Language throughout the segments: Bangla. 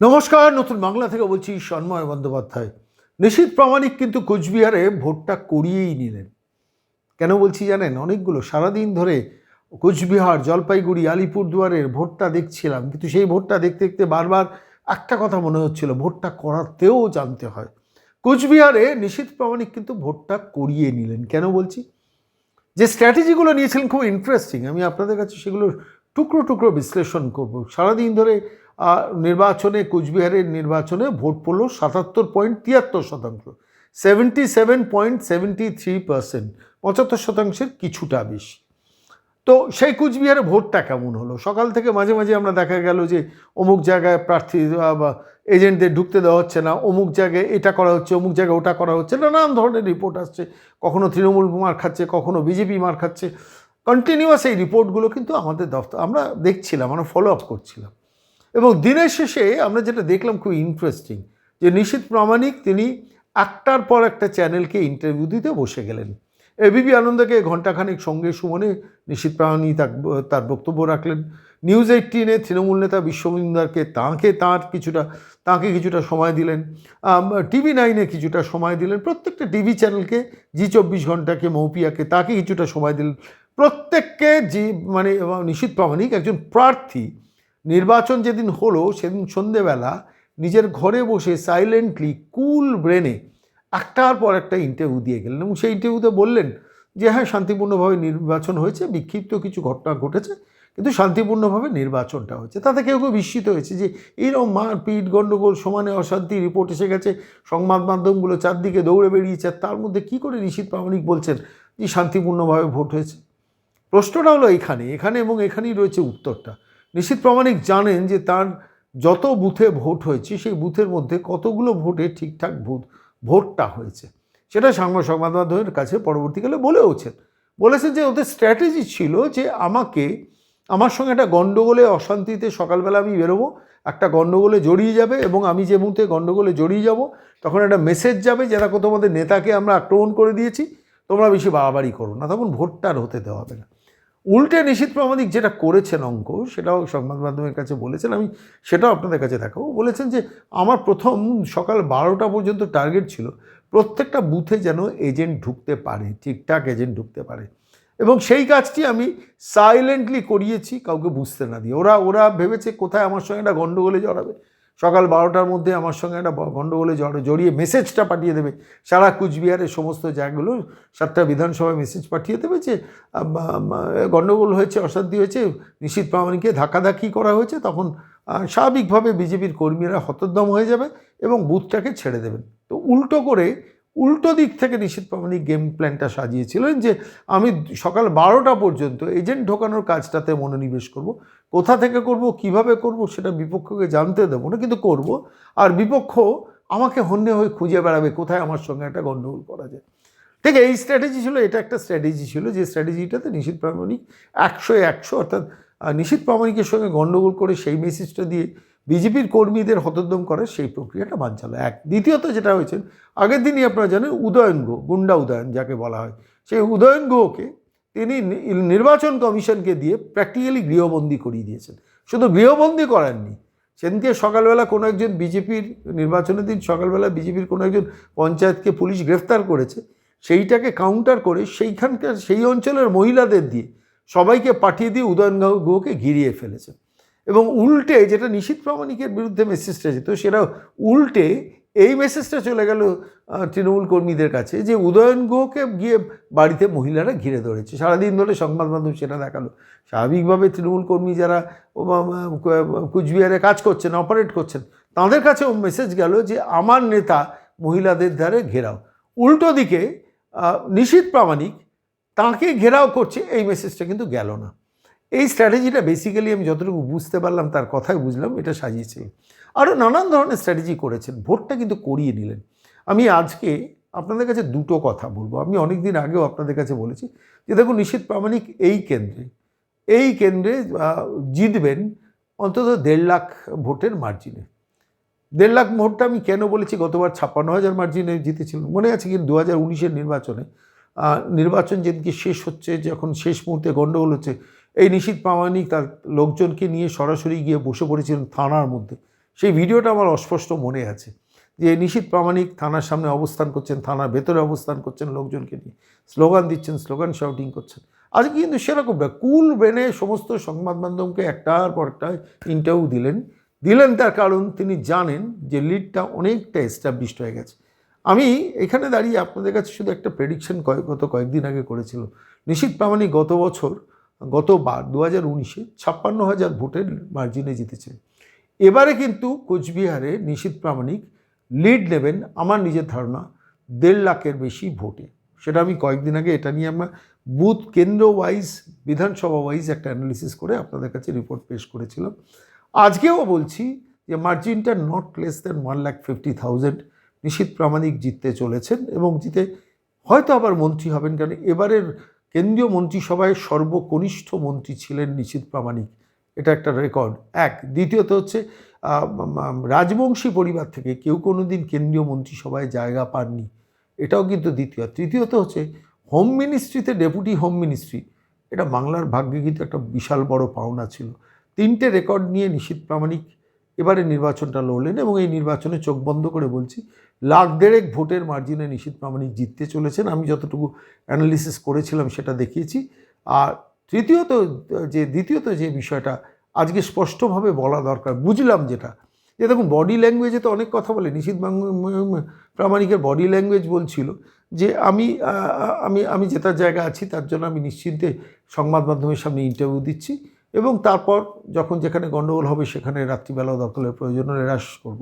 নমস্কার, নতুন বাংলা থেকে বলছি সন্ময় বন্দ্যোপাধ্যায়। নিশীত প্রামাণিক কিন্তু কোচবিহারে ভোটটা করিয়েই নিলেন। কেন বলছি জানেন? অনেকগুলো, সারাদিন ধরে কোচবিহার, জলপাইগুড়ি, আলিপুরদুয়ারের ভোটটা দেখছিলাম, কিন্তু সেই ভোটটা দেখতে দেখতে বারবার একটা কথা মনে হচ্ছিল, ভোটটা করাতেও জানতে হয়। কোচবিহারে নিশীত প্রামাণিক কিন্তু ভোটটা করিয়ে নিলেন। কেন বলছি? যে স্ট্র্যাটেজিগুলো নিয়েছিলেন খুব ইন্টারেস্টিং আমি আপনাদের কাছে সেগুলো টুকরো টুকরো বিশ্লেষণ করব। সারাদিন ধরে নির্বাচনে কুচবিহারের নির্বাচনে ভোট পড়ল সাতাত্তর পয়েন্ট তিয়াত্তর শতাংশ। Seventy seven point seventy three percent পঁচাত্তর শতাংশের কিছুটা বেশি। তো সেই কুচবিহারে ভোটটা কেমন হলো? সকাল থেকে মাঝে মাঝে আমরা দেখা গেল যে অমুক জায়গায় প্রার্থী বা এজেন্টদের ঢুকতে দেওয়া হচ্ছে না, অমুক জায়গায় এটা করা হচ্ছে, অমুক জায়গায় ওটা করা হচ্ছে, নানান ধরনের রিপোর্ট আসছে। কখনো তৃণমূল মার খাচ্ছে, কখনো বিজেপি মার খাচ্ছে। কন্টিনিউয়াস এই রিপোর্টগুলো কিন্তু আমাদের দফতর, আমরা দেখছিলাম, আমরা ফলো আপ করছিলাম। এবং দিনের শেষে আমরা যেটা দেখলাম খুব ইন্টারেস্টিং যে নিশীত প্রামাণিক তিনি একটার পর একটা চ্যানেলকে ইন্টারভিউ দিতে বসে গেলেন। এবিপি আনন্দকে ঘণ্টাখানেক সঙ্গে সুমনে নিশীত প্রামাণিক তার- বক্তব্য রাখলেন। নিউজ এইটিনে তৃণমূল নেতা বিশ্বমিন্দারকে তাঁকে তাঁর কিছুটা, তাঁকে কিছুটা সময় দিলেন। টিভি নাইনে কিছুটা সময় দিলেন। প্রত্যেকটা টিভি চ্যানেলকে জি চব্বিশ ঘন্টাকে মৌপিয়াকে তাকে কিছুটা সময় দিলেন। প্রত্যেককে যে মানে নিশীত প্রামাণিক একজন প্রার্থী নির্বাচন যেদিন হলো, সেদিন সন্ধেবেলা নিজের ঘরে বসে সাইলেন্টলি কুল ব্রেনে একটার পর একটা ইন্টারভিউ দিয়ে গেলেন এবং সেই ইন্টারভিউতে বললেন যে হ্যাঁ শান্তিপূর্ণভাবে নির্বাচন হয়েছে, বিক্ষিপ্ত কিছু ঘটনা ঘটেছে, কিন্তু শান্তিপূর্ণভাবে নির্বাচনটা হয়েছে। তাতে কেউ কেউ বিস্মিত হয়েছে যে এইরকম মারপিট গণ্ডগোল সমানে অশান্তি রিপোর্ট এসে গেছে, সংবাদ মাধ্যমগুলো চারদিকে দৌড়ে বেরিয়েছে তার মধ্যে কী করে নিশীত প্রামাণিক বলছেন যে, শান্তিপূর্ণভাবে ভোট হয়েছে? প্রশ্নটা হলো এখানে এখানে এবং এখানেই রয়েছে উত্তরটা। নিশ্চিত প্রামাণিক জানেন যে তার যত বুথে ভোট হয়েছে, সেই বুথের মধ্যে কতগুলো ভোটে ঠিকঠাক ভোট ভোটটা হয়েছে। সেটা সংবাদ সংবাদ মাধ্যমের কাছে পরবর্তীকালে বলেওছেন। বলেছেন যে ওদের স্ট্র্যাটেজি ছিল যে আমাকে, আমার সঙ্গে একটা গণ্ডগোলে, অশান্তিতে সকালবেলা আমি বেরোবো, একটা গণ্ডগোলে জড়িয়ে যাবে এবং আমি যে মুহূর্তে গণ্ডগোলে জড়িয়ে যাব, তখন একটা মেসেজ যাবে যে দেখো তোমাদের নেতাকে আমরা আক্রমণ করে দিয়েছি, তোমরা বেশি বাড়াবাড়ি করো না, তখন ভোটটা আর হতে দেওয়া হবে না। উল্টে নিশীত প্রামাণিক যেটা করেছেন অঙ্ক, সেটাও সংবাদ মাধ্যমের কাছে বলেছেন, আমি সেটাও আপনাদের কাছে দেখাবো। বলেছেন যে, আমার প্রথম সকাল বারোটা পর্যন্ত টার্গেট ছিল প্রত্যেকটা বুথে যেন এজেন্ট ঢুকতে পারে, ঠিকঠাক এজেন্ট ঢুকতে পারে। এবং সেই কাজটি আমি সাইলেন্টলি করিয়েছি, কাউকে বুঝতে না দিয়ে। ওরা ওরা ভেবেছে কোথায় আমার সঙ্গে একটা গণ্ডগোলে জড়াবে। সকাল বারোটার মধ্যে আমার সঙ্গে একটা গণ্ডগোলে জড়ো জড়িয়ে মেসেজটা পাঠিয়ে দেবে। সারা কুচবিহারের সমস্ত জায়গাগুলো সাতটা বিধানসভায় মেসেজ পাঠিয়ে দেবে যে গণ্ডগোল হয়েছে, অশান্তি হয়েছে নিশীত প্রামাণিককে ধাক্কাধাক্কি করা হয়েছে, তখন স্বাভাবিকভাবে বিজেপির কর্মীরা হতোদ্যম হয়ে যাবে এবং বুথটাকে ছেড়ে দেবেন। তো উল্টো করে উল্টো দিক থেকে নিশীত প্রামাণিক গেম প্ল্যানটা সাজিয়েছিলেন যে আমি সকাল বারোটা পর্যন্ত এজেন্ট ঢোকানোর কাজটাতে মনোনিবেশ করব। কোথা থেকে করব, কীভাবে করব, সেটা বিপক্ষকে জানতে দেবো না, কিন্তু করব। আর বিপক্ষ আমাকে হন্যে হয়ে খুঁজে বেড়াবে, কোথায় আমার সঙ্গে একটা গণ্ডগোল করা যায়। ঠিক এই স্ট্র্যাটেজি ছিল, এটা একটা স্ট্র্যাটেজি ছিল যে স্ট্র্যাটেজিটাতে নিশীত প্রামাণিক একশো একশো অর্থাৎ নিশীত প্রামাণিকের সঙ্গে গণ্ডগোল করে সেই মেসেজটা দিয়ে বিজেপির কর্মীদের হতোদ্যম করে সেই প্রক্রিয়াটা বাঞ্চালো এক, দ্বিতীয়ত যেটা হয়েছে, আগের দিনই আপনারা জানেন উদয়ন গুহ, গুন্ডা উদয়ন যাকে বলা হয়, সেই উদয়ন গুহকে তিনি নির্বাচন কমিশনকে দিয়ে প্র্যাকটিক্যালি গৃহবন্দী করিয়ে দিয়েছেন। শুধু গৃহবন্দী করেননি, সেদিনকে সকালবেলা কোনো একজন বিজেপির নির্বাচনের দিন সকালবেলা বিজেপির কোনো একজন পঞ্চায়েতকে পুলিশ গ্রেফতার করেছে, সেইটাকে কাউন্টার করে সেইখানকার সেই অঞ্চলের মহিলাদের দিয়ে সবাইকে পাঠিয়ে দিয়ে উদয়ন গুহকে ঘিরিয়ে ফেলেছে এবং উল্টে যেটা নিশীত প্রামাণিকের বিরুদ্ধে মেসেজটা যেত সেটা উল্টে এই মেসেজটা চলে গেল তৃণমূল কর্মীদের কাছে যে উদয়ন গুহকে গিয়ে বাড়িতে মহিলারা ঘিরে ধরেছে। সারাদিন ধরে সংবাদ মাধ্যম সেটা দেখাল। স্বাভাবিকভাবে তৃণমূল কর্মী যারা ও কুচবিহারে কাজ করছেন অপারেট করছেন, তাদের কাছেও মেসেজ গেল যে আমার নেতা মহিলাদের দ্বারে ঘেরাও। উল্টো দিকে নিশীত প্রামাণিক তাকে ঘেরাও করছে, এই মেসেজটা কিন্তু গেল না। এই স্ট্র্যাটেজিটা বেসিক্যালি আমি যতটুকু বুঝতে পারলাম, তার কথাই বুঝলাম, এটা সাজিয়েছে। আরও নানান ধরনের স্ট্র্যাটেজি করেছেন, ভোটটা কিন্তু করিয়ে নিলেন আমি আজকে আপনাদের কাছে দুটো কথা বলব। আমি অনেক দিন আগেও আপনাদের কাছে বলেছি যে দেখুন, নিশ্চিত প্রামাণিক এই কেন্দ্রে এই কেন্দ্রে জিতবেন অন্তত দেড় লাখ ভোটের মার্জিনে দেড় লাখ ভোটটা আমি কেন বলেছি? গতবার ছাপ্পান্ন হাজার মার্জিনে জিতেছিলেন মনে আছে কিন্তু দু হাজার উনিশের নির্বাচনে নির্বাচন যেদিনকে শেষ হচ্ছে, যখন শেষ মুহূর্তে গণ্ডগোল হচ্ছে এই নিশীত প্রামাণিক তার লোকজনকে নিয়ে সরাসরি গিয়ে বসে পড়েছিলেন থানার মধ্যে। সেই ভিডিওটা আমার অস্পষ্ট মনে আছে যে নিশীত প্রামাণিক থানার সামনে অবস্থান করছেন, থানার ভেতরে অবস্থান করছেন লোকজনকে নিয়ে। স্লোগান দিচ্ছেন, স্লোগান শাউটিং করছেন। আজকে কিন্তু সেরকম না কুল ব্রেনে সমস্ত সংবাদ মাধ্যমকে একটার পর একটা ইন্টারভিউ দিলেন। দিলেন তার কারণ তিনি জানেন যে লিডটা অনেকটা এস্টাবলিশড হয়ে গেছে। আমি এখানে দাঁড়িয়ে আপনাদের কাছে শুধু একটা প্রেডিকশন কয়েক, গত কয়েকদিন আগে করেছিল নিশীত প্রামাণিক গত বছর গতবার দু হাজার উনিশে ছাপ্পান্ন হাজার ভোটের মার্জিনে জিতেছেন এবারে কিন্তু কোচবিহারে নিশীত প্রামাণিক লিড নেবেন আমার নিজের ধারণা দেড় লাখের বেশি ভোটে। সেটা আমি কয়েকদিন আগে এটা নিয়ে আমরা বুথ কেন্দ্র ওয়াইজ বিধানসভা ওয়াইজ একটা অ্যানালিসিস করে আপনাদের কাছে রিপোর্ট পেশ করেছিলাম। আজকেও বলছি যে মার্জিনটা not less than one lakh fifty thousand Nishith Pramanik জিততে চলেছেন এবং জিতে হয়তো আবার মন্ত্রী হবেন কারণ এবারের কেন্দ্রীয় মন্ত্রিসভায় সর্বকনিষ্ঠ মন্ত্রী ছিলেন নিশীত প্রামাণিক। এটা একটা রেকর্ড এক। দ্বিতীয়ত হচ্ছে রাজবংশী পরিবার থেকে কেউ কোনো দিন কেন্দ্রীয় মন্ত্রিসভায় জায়গা পাননি। এটাও কিন্তু দ্বিতীয়। তৃতীয়ত হচ্ছে হোম মিনিস্ট্রিতে ডেপুটি হোম মিনিস্ট্রি এটা বাংলার ভাগ্যে কিন্তু একটা বিশাল বড় পাওনা ছিল। তিনটে রেকর্ড নিয়ে নিশীত প্রামাণিক এবারে নির্বাচনটা লড়লেন এবং এই নির্বাচনে চোখ বন্ধ করে বলছি, লাখ দেড়েক ভোটের মার্জিনে নিশীত প্রামাণিক জিততে চলেছেন। আমি যতটুকু অ্যানালিসিস করেছিলাম সেটা দেখিয়েছি। আর তৃতীয়ত, যে দ্বিতীয়ত যে বিষয়টা, আজকে স্পষ্টভাবে বলা দরকার, বুঝলাম যেটা। যে দেখুন বডি ল্যাঙ্গুয়েজে তো অনেক কথা বলে, নিশীত প্রামাণিকের বডি ল্যাঙ্গুয়েজ বলছিল যে আমি আমি আমি যেটার জায়গা আছি, তার জন্য আমি নিশ্চিন্তে সংবাদ মাধ্যমের সামনে ইন্টারভিউ দিচ্ছি। এবং তারপর যখন যেখানে গণ্ডগোল হবে সেখানে রাত্রিবেলা দখলের প্রয়োজন হ্রাস করব।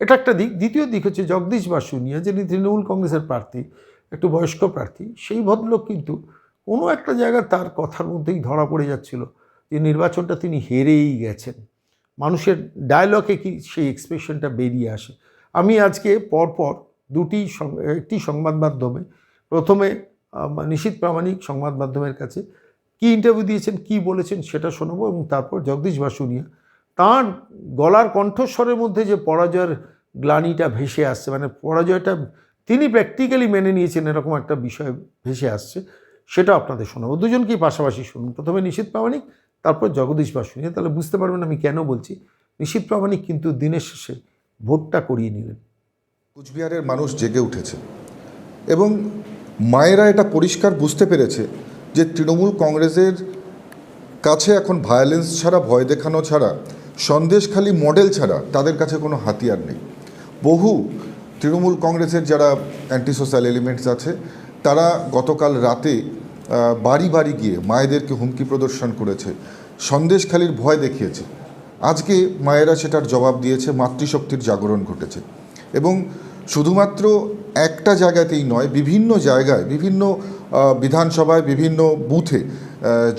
এটা একটা দিক। দ্বিতীয় দিক হচ্ছে জগদীশ বাসুনিয়া যিনি তৃণমূল কংগ্রেসের প্রার্থী, একটু বয়স্ক প্রার্থী, সেই ভদ্রলোক কিন্তু কোনো একটা জায়গায় তার কথার মধ্যেই ধরা পড়ে যাচ্ছিল যে নির্বাচনটা তিনি হেরেই গেছেন। মানুষের ডায়লগে কি সেই এক্সপ্রেশনটা বেরিয়ে আসে? আমি আজকে পরপর দুটি একটি সংবাদ মাধ্যমে, প্রথমে নিশীত প্রামাণিক সংবাদ মাধ্যমের কাছে কি ইন্টারভিউ দিয়েছেন, কি বলেছেন সেটা শোনাবো এবং তারপর জগদীশ বাসুনিয়া তাঁর গলার কণ্ঠস্বরের মধ্যে যে পরাজয়ের গ্লানিটা ভেসে আসছে মানে পরাজয়টা তিনি প্র্যাকটিক্যালি মেনে নিয়েছেন, এরকম একটা বিষয় ভেসে আসছে, সেটা আপনাদের শোনাবো। দুজনকেই পাশাপাশি শুনুন। প্রথমে নিশীত প্রামাণিক, তারপর জগদীশ বাসুনিয়া তাহলে বুঝতে পারবেন আমি কেন বলছি। নিশীত প্রামাণিক কিন্তু দিনের শেষে ভোটটা করিয়ে নিলেন। কুচবিহারের মানুষ জেগে উঠেছে এবং মায়েরা এটা পরিষ্কার বুঝতে পেরেছে যে তৃণমূল কংগ্রেসের কাছে এখন ভায়োলেন্স ছাড়া, ভয় দেখানো ছাড়া সন্দেশখালী মডেল ছাড়া তাদের কাছে কোনো হাতিয়ার নেই। বহু তৃণমূল কংগ্রেসের যারা অ্যান্টি সোশ্যাল এলিমেন্টস আছে, তারা গতকাল রাতে বাড়ি বাড়ি গিয়ে মায়েদেরকে হুমকি প্রদর্শন করেছে সন্দেশখালীর ভয় দেখিয়েছে। আজকে মায়েরা সেটার জবাব দিয়েছে, মাতৃশক্তির জাগরণ ঘটেছে। এবং শুধুমাত্র একটা জায়গাতেই নয়, বিভিন্ন জায়গায়, বিভিন্ন বিধানসভায়, বিভিন্ন বুথে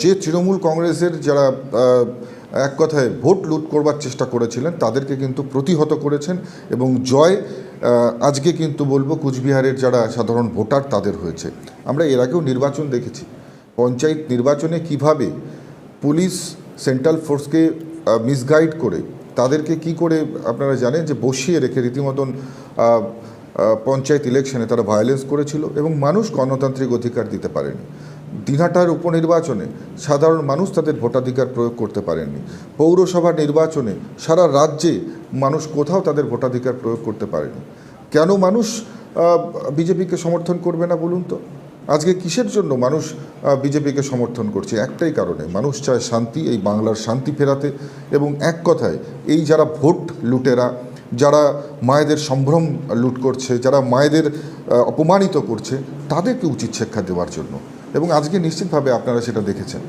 যে তৃণমূল কংগ্রেসের যারা এক কথায় ভোট লুট করবার চেষ্টা করেছিলেন, তাদেরকে কিন্তু প্রতিহত করেছেন এবং জয় আজকে কিন্তু বলব কুচবিহারের যারা সাধারণ ভোটার তাদের হয়েছে। আমরা এর আগেও নির্বাচন দেখেছি। পঞ্চায়েত নির্বাচনে কীভাবে পুলিশ, সেন্ট্রাল ফোর্সকে মিসগাইড করে তাদেরকে কি করে আপনারা জানেন যে বসিয়ে রেখে রীতিমতন পঞ্চায়েত ইলেকশনে তারা ভায়োলেন্স করেছিল এবং মানুষ গণতান্ত্রিক অধিকার দিতে পারেনি। দিনহাটার উপনির্বাচনে সাধারণ মানুষ তাদের ভোটাধিকার প্রয়োগ করতে পারেননি। পৌরসভা নির্বাচনে সারা রাজ্যে মানুষ কোথাও তাদের ভোটাধিকার প্রয়োগ করতে পারেনি। কেন মানুষ বিজেপিকে সমর্থন করবে না বলুন তো? আজকে কিসের জন্য মানুষ বিজেপিকে সমর্থন করছে? একটাই কারণে মানুষ চায় শান্তি এই বাংলার শান্তি ফেরাতে। এবং এক কথায় এই যারা ভোট লুটেরা যারা মায়েদের সম্ভ্রম লুট করছে যারা মায়েদের অপমানিত করছে তাদেরকে উচিত শিক্ষা দেওয়ার জন্য। এবং আজকে নিশ্চিতভাবে আপনারা সেটা দেখেছেন।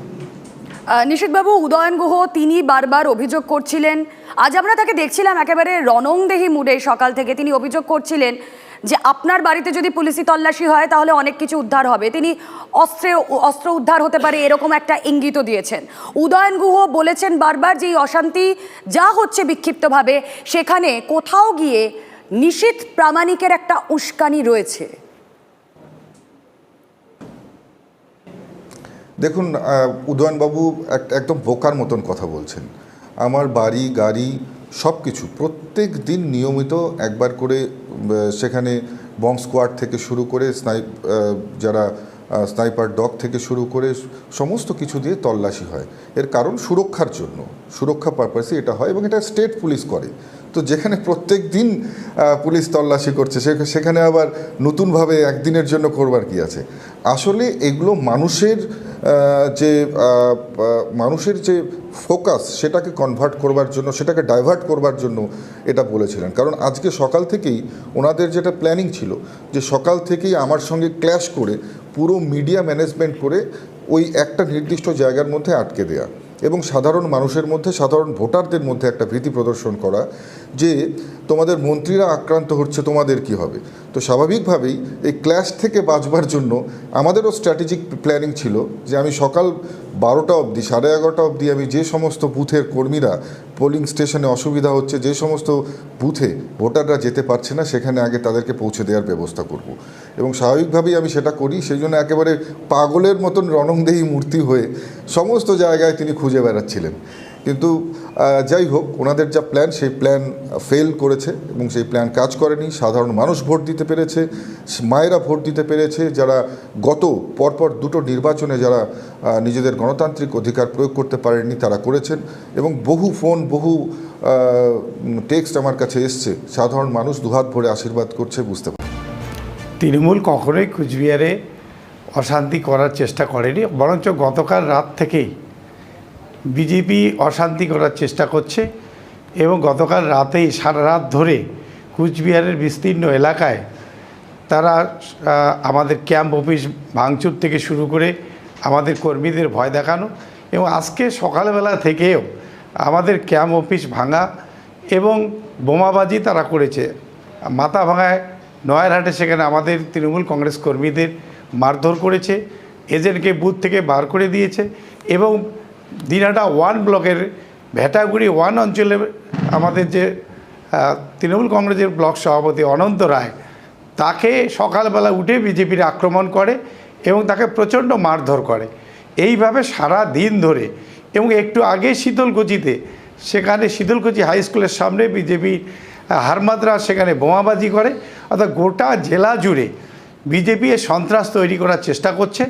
আহ, নিশীথবাবু উদয়ন গুহ তিনি বারবার অভিযোগ করছিলেন। আজ আমরা তাকে দেখছিলাম একেবারে রণংদেহী মুডে সকাল থেকে তিনি অভিযোগ করছিলেন যে আপনার বাড়িতে যদি পুলিশি তল্লাশি হয়, তাহলে অনেক কিছু উদ্ধার হবে। তিনি অস্ত্রে, অস্ত্র উদ্ধার হতে পারে, এরকম একটা ইঙ্গিতও দিয়েছেন। উদয়ন গুহ বলেছেন বারবার যে অশান্তি যা হচ্ছে বিক্ষিপ্তভাবে, সেখানে কোথাও গিয়ে নিশীথ প্রামাণিকের একটা উস্কানি রয়েছে। দেখুন উদয়নবাবু এক- একদম বোকার মতন কথা বলছেন। আমার বাড়ি, গাড়ি সব কিছু প্রত্যেক দিন নিয়মিত একবার করে সেখানে বং স্কোয়াড থেকে শুরু করে, স্নাইপ যারা স্নাইপার ডগ থেকে শুরু করে, সমস্ত কিছু দিয়ে তল্লাশি হয়। এর কারণ সুরক্ষার জন্য। সুরক্ষা পারপাসে এটা হয় এবং এটা স্টেট পুলিশ করে। তো যেখানে প্রত্যেক দিন পুলিশ তল্লাশি করছে সেখানে আবার নতুনভাবে একদিনের জন্য করবার কি আছে? আসলে এগুলো মানুষের যে মানুষের যে ফোকাস, সেটাকে কনভার্ট করবার জন্য, সেটাকে ডাইভার্ট করবার জন্য এটা বলেছিলেন। কারণ আজকে সকাল থেকেই ওনাদের যেটা প্ল্যানিং ছিল, যে সকাল থেকেই আমার সঙ্গে ক্ল্যাশ করে, পুরো মিডিয়া ম্যানেজমেন্ট করে ওই একটা নির্দিষ্ট জায়গার মধ্যে আটকে দেয়া এবং সাধারণ মানুষের মধ্যে, সাধারণ ভোটারদের মধ্যে একটা ভীতি প্রদর্শন করা যে তোমাদের মন্ত্রীরা আক্রান্ত হচ্ছে, তোমাদের কি হবে? তো স্বাভাবিকভাবেই এই ক্ল্যাশ থেকে বাঁচবার জন্য আমাদেরও স্ট্র্যাটেজিক প্ল্যানিং ছিল যে আমি সকাল বারোটা অবধি, সাড়ে এগারোটা অবধি আমি যে সমস্ত বুথের কর্মীরা পোলিং স্টেশনে অসুবিধা হচ্ছে, যে সমস্ত বুথে ভোটাররা যেতে পারছে না, সেখানে আগে তাদেরকে পৌঁছে দেওয়ার ব্যবস্থা করব। এবং স্বাভাবিকভাবেই আমি সেটা করি, সেই জন্য একেবারে পাগলের মতন রণংদেহী মূর্তি হয়ে সমস্ত জায়গায় তিনি খুঁজে বেড়াচ্ছিলেন। কিন্তু যাই হোক, ওনাদের যা প্ল্যান সেই প্ল্যান ফেল করেছে এবং সেই প্ল্যান কাজ করেনি। সাধারণ মানুষ ভোট দিতে পেরেছে, মায়েরা ভোট দিতে পেরেছে। যারা গত, পরপর দুটো নির্বাচনে যারা নিজেদের গণতান্ত্রিক অধিকার প্রয়োগ করতে পারেননি, তারা করেছেন। এবং বহু ফোন বহু টেক্সট আমার কাছে এসছে। সাধারণ মানুষ দুহাত ভরে আশীর্বাদ করছে, বুঝতে পারি তৃণমূল কখনোই কুচবিহারে অশান্তি করার চেষ্টা করেনি, বরঞ্চ গতকাল রাত থেকেই বিজেপি অশান্তি করার চেষ্টা করছে এবং গতকাল রাতেই সারা রাত ধরে কুচবিহারের বিস্তীর্ণ এলাকায় তারা আমাদের ক্যাম্প অফিস ভাঙচুর থেকে শুরু করে আমাদের কর্মীদের ভয় দেখানো এবং আজকে সকালবেলা থেকেও আমাদের ক্যাম্প অফিস ভাঙা এবং বোমাবাজি তারা করেছে। মাথা ভাঙায় নয়ারহাটে সেখানে আমাদের তৃণমূল কংগ্রেস কর্মীদের মারধর করেছে, এজেন্টকে বুথ থেকে বার করে দিয়েছে এবং দিনাটা ওয়ান ব্লকের ভেটাগুড়ি ওয়ান অঞ্চলে আমাদের যে তৃণমূল কংগ্রেসের ব্লক সভাপতি অনন্ত রায়, তাকে সকালবেলা উঠে বিজেপির আক্রমণ করে এবং তাকে প্রচণ্ড মারধর করে। এইভাবে সারা দিন ধরে এবং একটু আগে শীতলকুচিতে, সেখানে শীতলকুচি হাই স্কুলের সামনে বিজেপি হারমাদরা সেখানে বোমাবাজি করে, অর্থাৎ গোটা জেলা জুড়ে বিজেপি সন্ত্রাস তৈরি করার চেষ্টা করছে।